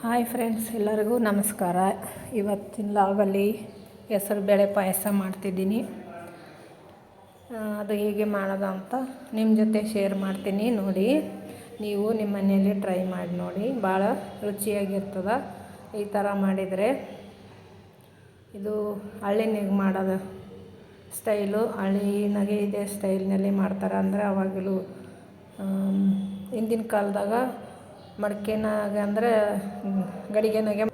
Hi friends, ಎಲ್ಲರಿಗೂ ನಮಸ್ಕಾರ. ಇವತ್ತಿನ ಲಾಗಲ್ಲಿ ಹೆಸರು ಬೇಳೆ ಪಾಯಸ ಮಾಡ್ತಿದ್ದೀನಿ. ಅದು ಹೇಗೆ ಮಾಡೋದು ಅಂತ ನಿಮ್ಮ ಜೊತೆ ಶೇರ್ ಮಾಡ್ತೀನಿ. ನೋಡಿ, ನೀವು ನಿಮ್ಮ ಮನೆಯಲ್ಲಿ ಟ್ರೈ ಮಾಡಿ ನೋಡಿ. ಭಾಳ ರುಚಿಯಾಗಿರ್ತದೆ. ಈ ಥರ ಮಾಡಿದರೆ ಇದು ಹಳ್ಳಿನಾಗ ಮಾಡೋದು ಸ್ಟೈಲು ಹಳ್ಳಿನಾಗೆ ಇದೇ ಸ್ಟೈಲ್ನಲ್ಲಿ ಮಾಡ್ತಾರೆ. ಅಂದರೆ ಅವಾಗಲೂ ಹಿಂದಿನ ಕಾಲದಾಗ ಮಡ್ಕೆನಾಗ ಅಂದರೆ ಗಡಿಗೆನಾಗೆ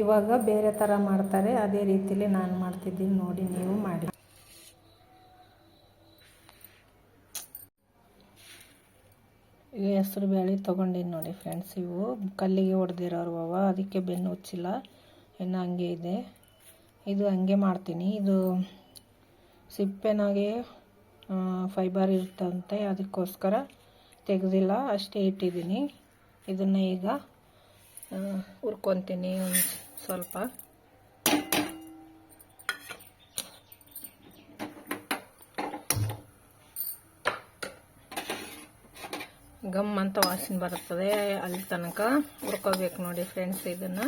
ಇವಾಗ ಬೇರೆ ಥರ ಮಾಡ್ತಾರೆ. ಅದೇ ರೀತಿಲಿ ನಾನು ಮಾಡ್ತಿದ್ದೀನಿ. ನೋಡಿ, ನೀವು ಮಾಡಿ. ಈ ಹೆಸ್ರು ಬೇಳೆ ತೊಗೊಂಡಿನಿ ನೋಡಿ ಫ್ರೆಂಡ್ಸ್ ಇವು ಕಲ್ಲಿಗೆ ಹೊಡೆದಿರೋರು ಅವ. ಅದಕ್ಕೆ ಬೆನ್ನು ಹುಚ್ಚಿಲ್ಲ. ಇನ್ನು ಹಂಗೆ ಇದೆ. ಇದು ಹಂಗೆ ಮಾಡ್ತೀನಿ. ಇದು ಸಿಪ್ಪೆನಾಗೆ ಫೈಬರ್ ಇರ್ತಂತೆ ಅದಕ್ಕೋಸ್ಕರ ತೆಗೆದಿಲ್ಲ. ಅಷ್ಟೇ ಇಟ್ಟಿದ್ದೀನಿ. ಇದನ್ನು ಈಗ ಹುರ್ಕೊತೀನಿ ಒಂದು ಸ್ವಲ್ಪ. ಗಮ್ ಅಂತ ವಾಸನೆ ಬರುತ್ತದೆ ಅಲ್ಲಿ ತನಕ ಹುರ್ಕೋಬೇಕು ನೋಡಿ ಫ್ರೆಂಡ್ಸ್ ಇದನ್ನು.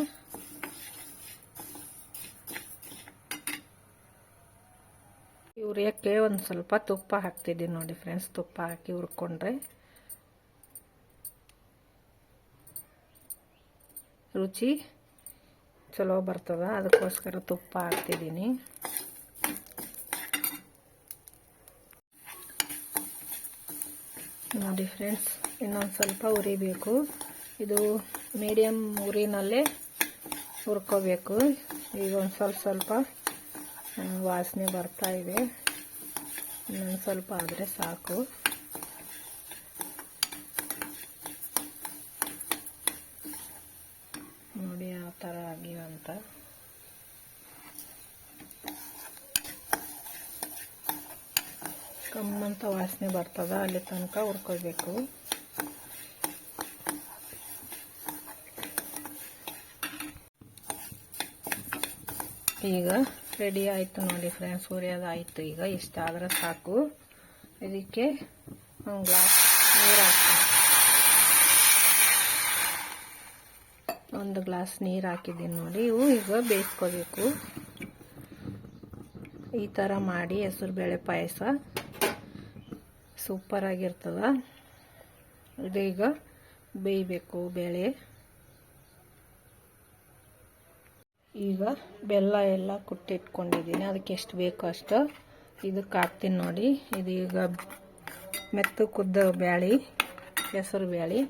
ಇವ್ರಿಯಕ್ಕೆ ಒಂದು ಸ್ವಲ್ಪ ತುಪ್ಪ ಹಾಕ್ತಿದ್ದೀನಿ ನೋಡಿ ಫ್ರೆಂಡ್ಸ್ ತುಪ್ಪ ಹಾಕಿ ಹುರ್ಕೊಂಡ್ರೆ. ರುಚಿ ಚಲೋ ಬರ್ತದ. ಅದಕ್ಕೋಸ್ಕರ ತುಪ್ಪ ಹಾಕ್ತಿದ್ದೀನಿ. ನೋಡಿ ಫ್ರೆಂಡ್ಸ್, ಇನ್ನೊಂದು ಸ್ವಲ್ಪ ಉರಿಬೇಕು ಇದು ಮೀಡಿಯಮ್ ಉರಿನಲ್ಲೇ ಹುರ್ಕೋಬೇಕು. ಈಗ ಒಂದು ಸ್ವಲ್ಪ ಸ್ವಲ್ಪ ವಾಸನೆ ಬರ್ತಾ ಇದೆ. ಇನ್ನೊಂದು ಸ್ವಲ್ಪ ಆದರೆ ಸಾಕು ನೋಡಿ ಯಾವ ಥರ ಆಗಿವೆ ಅಂತ ಕಮ್ಮಂತ ವಾಸನೆ ಬರ್ತದ, ಅಲ್ಲಿ ತನಕ ಹುರ್ಕೋಬೇಕು ಈಗ ರೆಡಿ ಆಯಿತು ನೋಡಿ ಫ್ರೆಂಡ್ಸ್ ಹುರಿಯೋದು ಆಯಿತು. ಈಗ ಇಷ್ಟ ಆದರೆ ಸಾಕು. ಇದಕ್ಕೆ ಒಂದು ಗ್ಲಾಸ್ ನೀರು ಹಾಕಿ. ಒಂದು ಗ್ಲಾಸ್ ನೀರು ಹಾಕಿದ್ದೀನಿ ನೋಡಿ. ಇವು ಈಗ ಬೇಯಿಸ್ಕೋಬೇಕು. ಈ ಥರ ಮಾಡಿ ಹೆಸರುಬೇಳೆ ಪಾಯಸ. ಸೂಪರಾಗಿರ್ತದ ಇದು ಈಗ ಬೇಯಬೇಕು ಬೇಳೆ. ಈಗ ಬೆಲ್ಲ ಎಲ್ಲ ಕುಟ್ಟಿಟ್ಕೊಂಡಿದ್ದೀನಿ. ಅದಕ್ಕೆ ಎಷ್ಟು ಬೇಕೋ ಅಷ್ಟು ಇದಕ್ಕೆ ಹಾಕ್ತೀನಿ ನೋಡಿ. ಇದೀಗ ಮೆತ್ತು ಕುದ್ದ ಬ್ಯಾಳಿ, ಹೆಸರು ಬ್ಯಾಳಿ.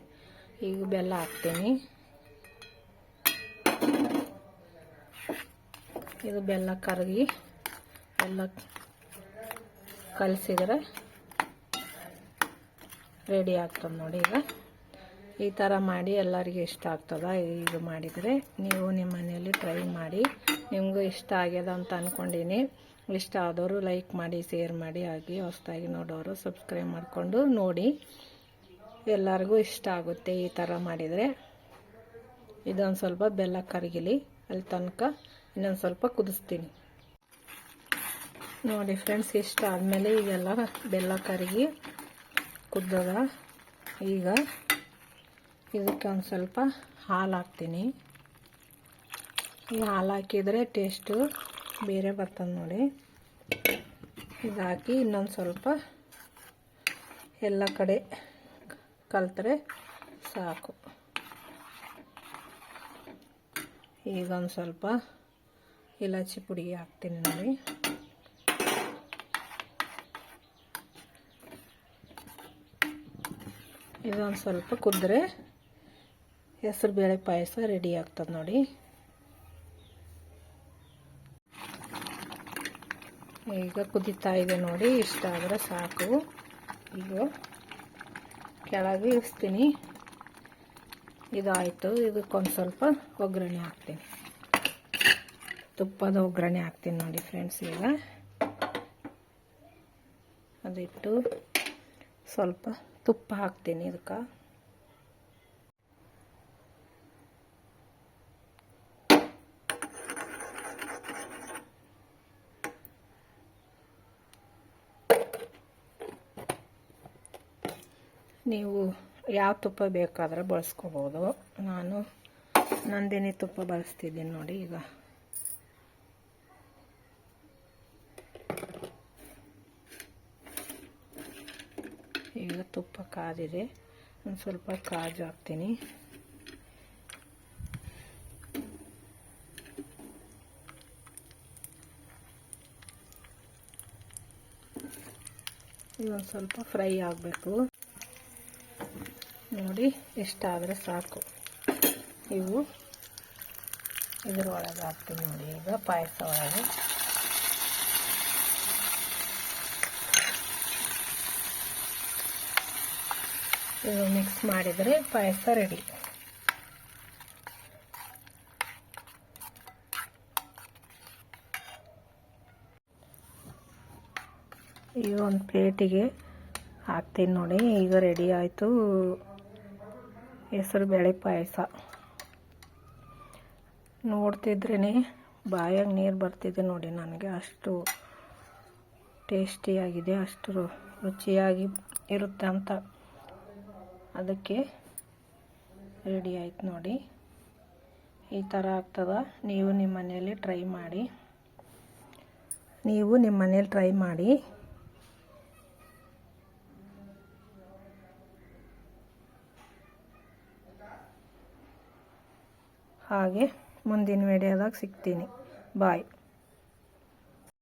ಈಗ ಬೆಲ್ಲ ಹಾಕ್ತೀನಿ. ಇದು ಬೆಲ್ಲ ಕರಗಿ ಎಲ್ಲ ಕಲಸಿದ್ರೆ ರೆಡಿ ಆಗ್ತದೆ ನೋಡಿ ಈಗ. ಈ ಥರ ಮಾಡಿ ಎಲ್ಲರಿಗೂ ಇಷ್ಟ ಆಗ್ತದ? ಇದು ಮಾಡಿದರೆ ನೀವು ನಿಮ್ಮ ಮನೆಯಲ್ಲಿ ಟ್ರೈ ಮಾಡಿ. ನಿಮಗೂ ಇಷ್ಟ ಆಗ್ಯದ ಅಂತ ಅಂದ್ಕೊಂಡೀನಿ ಇಷ್ಟ ಆದವರು ಲೈಕ್ ಮಾಡಿ ಶೇರ್ ಮಾಡಿ ಆಗಿ ಹೊಸದಾಗಿ ನೋಡೋರು ಸಬ್ಸ್ಕ್ರೈಬ್ ಮಾಡಿಕೊಂಡು ನೋಡಿ. ಎಲ್ಲರಿಗೂ ಇಷ್ಟ ಆಗುತ್ತೆ ಈ ಥರ ಮಾಡಿದರೆ. ಇದೊಂದು ಸ್ವಲ್ಪ ಬೆಲ್ಲ ಕರಗಿಲಿ. ಅಲ್ಲಿ ತನಕ ಇನ್ನೊಂದು ಸ್ವಲ್ಪ ಕುದಿಸ್ತೀನಿ. ನೋಡಿ ಫ್ರೆಂಡ್ಸ್ ಇಷ್ಟ ಆದಮೇಲೆ ಈಗೆಲ್ಲ ಬೆಲ್ಲ ಕರಗಿ ಕುದ್ದದ ಈಗ ಇದಕ್ಕೆ ಒಂದು ಸ್ವಲ್ಪ ಹಾಲು ಹಾಕ್ತೀನಿ. ಈ ಹಾಲು ಹಾಕಿದರೆ ಟೇಸ್ಟು ಬೇರೆ ಬರ್ತದೆ ನೋಡಿ. ಇದಾಕಿ ಇನ್ನೊಂದು ಸ್ವಲ್ಪ ಎಲ್ಲ ಕಡೆ ಕಲ್ತರೆ ಸಾಕು. ಈಗ ಒಂದು ಸ್ವಲ್ಪ ಇಲಾಚಿ ಪುಡಿ ಹಾಕ್ತೀನಿ ನೋಡಿ. ಇದೊಂದು ಸ್ವಲ್ಪ ಕುದ್ರೆ ಹೆಸರು ಬೇಳೆ ಪಾಯಸ ರೆಡಿ ಆಗ್ತದೆ ನೋಡಿ. ಈಗ ಕುದೀತಾ ಇದೆ ನೋಡಿ, ಇಷ್ಟ ಆದರೆ ಸಾಕು. ಈಗ ಕೆಳಗೆ ಇಳಿಸ್ತೀನಿ ಇದಾಯಿತು. ಇದಕ್ಕೊಂದು ಸ್ವಲ್ಪ ಒಗ್ಗರಣೆ ಹಾಕ್ತೀನಿ. ತುಪ್ಪದ ಒಗ್ಗರಣೆ ಹಾಕ್ತೀನಿ ನೋಡಿ ಫ್ರೆಂಡ್ಸ್ ಈಗ. ಅದಿಟ್ಟು ಸ್ವಲ್ಪ ತುಪ್ಪ ಹಾಕ್ತೀನಿ ಇದಕ್ಕೆ. ನೀವು ಯಾವ ತುಪ್ಪ ಬೇಕಾದ್ರೆ ಬಳಸ್ಕೋಬೋದು. ನಾನು ನಂದಿನಿ ತುಪ್ಪ ಬಳಸ್ತಿದ್ದೀನಿ ನೋಡಿ ಈಗ. ಈಗ ತುಪ್ಪ ಕಾದಿದೆ. ಒಂದು ಸ್ವಲ್ಪ ಕಾಜು ಹಾಕ್ತೀನಿ. ಇದೊಂದು ಸ್ವಲ್ಪ ಫ್ರೈ ಆಗಬೇಕು. ನೋಡಿ ಇಷ್ಟಾದರೆ ಸಾಕು. ಇವು ಇದರೊಳಗೆ ಹಾಕ್ತೀನಿ ನೋಡಿ, ಈಗ ಪಾಯಸ ಒಳಗೆ. ಮಿಕ್ಸ್ ಮಾಡಿದರೆ ಪಾಯಸ ರೆಡಿ ಈಗ ಒಂದು ಪ್ಲೇಟಿಗೆ ಹಾಕ್ತೀನಿ ನೋಡಿ, ಈಗ ರೆಡಿ ಆಯಿತು. ಹೆಸರು ಬೇಳೆ ಪಾಯಸ. ನೋಡ್ತಿದ್ರೇ ಬಾಯಾಗ ನೀರು ಬರ್ತಿದೆ ನೋಡಿ ನನಗೆ, ಅಷ್ಟು ಟೇಸ್ಟಿಯಾಗಿದೆ ಅಷ್ಟು ರುಚಿಯಾಗಿ ಇರುತ್ತೆ ಅಂತ. ಅದಕ್ಕೆ ರೆಡಿ ಆಯ್ತು ನೋಡಿ. ಈ ಥರ ಆಗ್ತದ. ನೀವು ನಿಮ್ಮ ಮನೆಯಲ್ಲಿ ಟ್ರೈ ಮಾಡಿ. ನೀವು ನಿಮ್ಮ ಮನೇಲಿ ಟ್ರೈ ಮಾಡಿ. ಹಾಗೆ ಮುಂದಿನ ವಿಡಿಯೋದಾಗ ಸಿಗ್ತೀನಿ. ಬಾಯ್